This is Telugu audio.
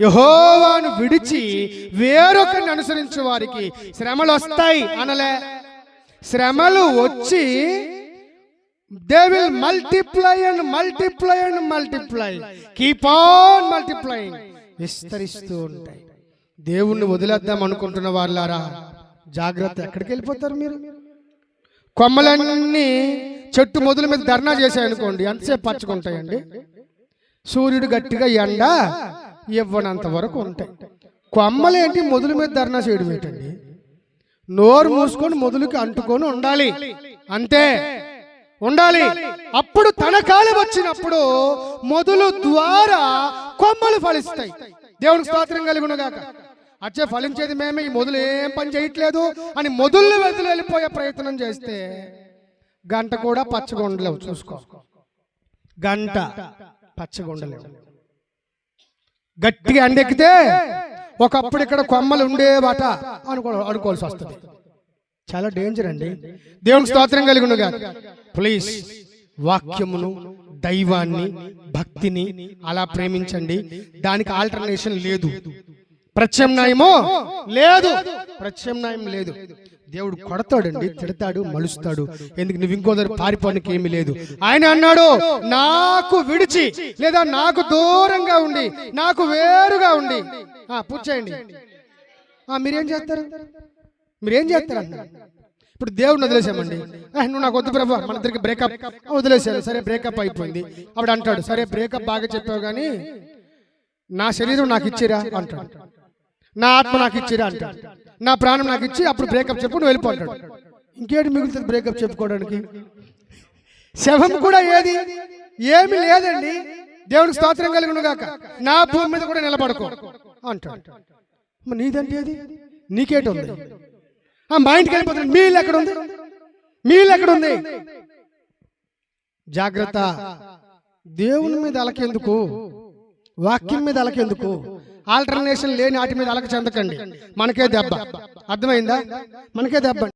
యహోవాను విడిచి వేరొకరిని అనుసరించే వారికి శ్రమలు వస్తాయి అనలే. శ్రమలు వచ్చి they will multiply and multiply and multiply keep on multiply విస్తరిస్తూ ఉంటాయి. దేవుణ్ణి వదిలేద్దాం అనుకుంటున్న వాళ్ళారా జాగ్రత్త. ఎక్కడికి వెళ్ళిపోతారు మీరు? కొమ్మలన్నీ చెట్టు మొదల మీద ధర్నా చేశాయనుకోండి ఎంతసేపు పచ్చుకుంటాయండి సూర్యుడు గట్టిగా ఎండ ఇవ్వనంత వరకు ఉంటాయి. కొమ్మలేంటి మొదలు మీద ధర్నా చేయడం ఏంటండి? నోరు మూసుకొని మొదలుకి అంటుకొని ఉండాలి. అంతే. ఉండాలి. అప్పుడు తన కాలం వచ్చినప్పుడు మొదలు ద్వారా కొమ్మలు ఫలిస్తాయి. దేవునికి స్తోత్రం కలుగునుగాక అచ్చే ఫలించేది మేమే. ఈ మొదలు ఏం పని చేయట్లేదు అని మొదలు వెతులు వెళ్ళిపోయే ప్రయత్నం చేస్తే గంట కూడా పచ్చగా ఉండలేవు చూసుకో. గంట పచ్చగుండలేవు. గట్టిగా ఎండెక్కితే ఒకప్పుడు ఇక్కడ కొమ్మలు ఉండేవాట అనుకో అనుకోవాల్సి వస్తుంది. చాలా డేంజర్ అండి. దేవునికి స్తోత్రం కలిగి ఉండగా ప్లీజ్ వాక్యమును దైవాన్ని భక్తిని అలా ప్రేమించండి. దానికి ఆల్టర్నేషన్ లేదు. ప్రత్యామ్నాయమో లేదు. ప్రత్యామ్నాయం లేదు. దేవుడు కొడతాడండి తిడతాడు మలుస్తాడు. ఎందుకు? నువ్వు ఇంకో దగ్గర పారిపోవడానికి ఏమీ లేదు. ఆయన అన్నాడు నాకు విడిచి లేదా నాకు దూరంగా ఉండి నాకు వేరుగా ఉండి. ఆ, పూజ చేయండి. ఆ, మీరేం చేస్తారు? మీరేం చేస్తారు అన్న ఇప్పుడు దేవుడిని వదిలేసామండి. "ఆ, నువ్వు నాకు వద్దు ప్రభు మన ఇద్దరికి బ్రేకప్ వదిలేసాను సరే బ్రేకప్ అయిపోయింది. అప్పుడు అంటాడు సరే బ్రేకప్ బాగా చెప్పావు కానీ నా శరీరం నాకు ఇచ్చిరా? అంటాడు. నా ఆత్మ నాకు ఇచ్చిరా అంటాడు. నా ప్రాణం నాకు ఇచ్చి అప్పుడు బ్రేకప్ చెప్పు నువ్వు వెళ్ళిపోతాడు ఇంకేటి మిగులుతుంది బ్రేకప్ చెప్పుకోవడానికి? శవం కూడా ఏది? ఏమి లేదండి. దేవుని స్తోత్రం కలిగిన గాక. నా భూమి మీద కూడా నిలబడుకో అంటాడు. నీదంటే ఏది? నీకేటి ఉంది ఆ, మా ఇంటికి వెళ్ళిపోతుంది. మీ ఇల్లు ఎక్కడ ఉంది మీ ఇల్లు ఎక్కడ ఉంది జాగ్రత్త. దేవుని మీద అలకెందుకు? వాక్యం మీద అలకెందుకు? ఆల్టర్నేషన్ లేని వాటి మీద అలక చెందకండి. మనకే దెబ్బ. అర్థమైందా? మనకే దెబ్బ.